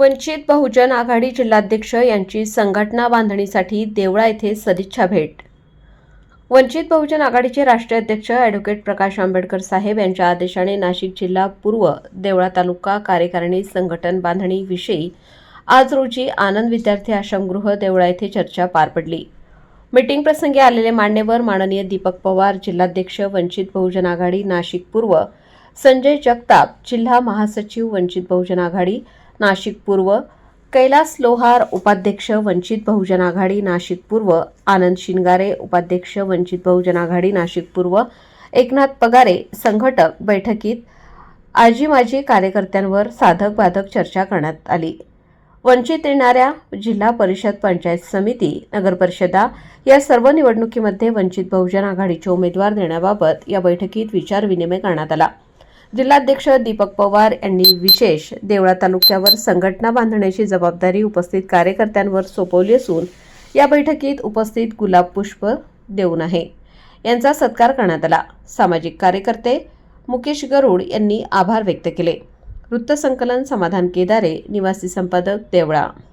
वंचित बहुजन आघाडी जिल्हाध्यक्ष यांची संघटना बांधणीसाठी देवळा येथे सदिच्छा भेट. वंचित बहुजन आघाडीचे राष्ट्रीय अध्यक्ष ॲडव्होकेट प्रकाश आंबेडकर साहेब यांच्या आदेशाने नाशिक जिल्हा पूर्व देवळा तालुका कार्यकारिणी संघटन बांधणीविषयी आज रोजी आनंद विद्यार्थी आश्रमगृह देवळा येथे चर्चा पार पडली. मीटिंग प्रसंगी आलेले मान्यवर माननीय दीपक पवार जिल्हाध्यक्ष वंचित बहुजन आघाडी नाशिक पूर्व संजय जगताप जिल्हा महासचिव वंचित बहुजन आघाडी नाशिक पूर्व. कैलास लोहार उपाध्यक्ष वंचित बहुजन आघाडी नाशिक पूर्व. आनंद शिंगारे उपाध्यक्ष वंचित बहुजन आघाडी नाशिक पूर्व. एकनाथ पगारे संघटक बैठकीत आजी माजी कार्यकर्त्यांवर साधक बाधक चर्चा करण्यात आली. वंचित येणाऱ्या जिल्हा परिषद पंचायत समिती नगरपरिषदा या सर्व निवडणुकीमध्ये वंचित बहुजन आघाडीचे उमेदवार देण्याबाबत या बैठकीत विचारविनिमय करण्यात आला. जिल्हाध्यक्ष दीपक पवार यांनी विशेष देवळा तालुक्यावर संघटना बांधण्याची जबाबदारी उपस्थित कार्यकर्त्यांवर सोपवली असून या बैठकीत उपस्थित गुलाब पुष्प देऊन आहे. यांचा सत्कार करण्यात आला. सामाजिक कार्यकर्ते मुकेश गरुड यांनी आभार व्यक्त केले. वृत्तसंकलन समाधान केदारे निवासी संपादक देवळा